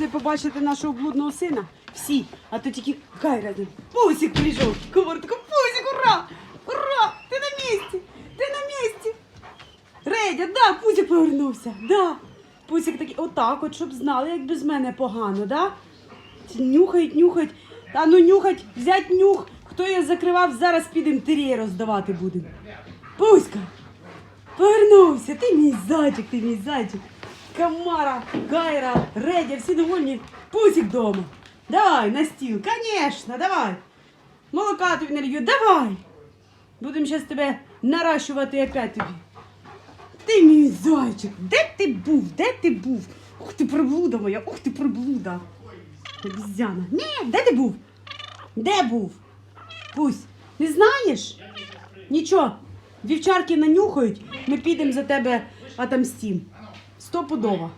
прийшли побачити нашого блудного сина. Всі, а то тільки Кайра. один. Пусік прийшов. Комортко, Пусік, ура! Ура! Ти на місці! Ти на місці! Редя, да, Пусік повернувся. Да. Пусік такий, отак, от, щоб знали, як без мене погано, да? Нюхають, нюхають. Та ну нюхать, взять нюх. Хто її закривав, зараз підемо тирі роздавати будемо. Пуська! Повернувся, ти мій зайчик, ти мій зайчик. Камара, Гайра, Редя, всі довольні. Пусік вдома. Давай на стіл, конечно, давай. Молока тобі налью, давай. Будемо зараз тебе наращувати опять тобі. Ти мій зайчик, де ти був? Де ти був? Ух ти приблуда моя, ух ти приблуда. Обізяна. Ні, де ти був? Де був? Пусть. Не знаєш? Нічого. Вівчарки нанюхають, ми підемо за тебе отомстім. Стопудово.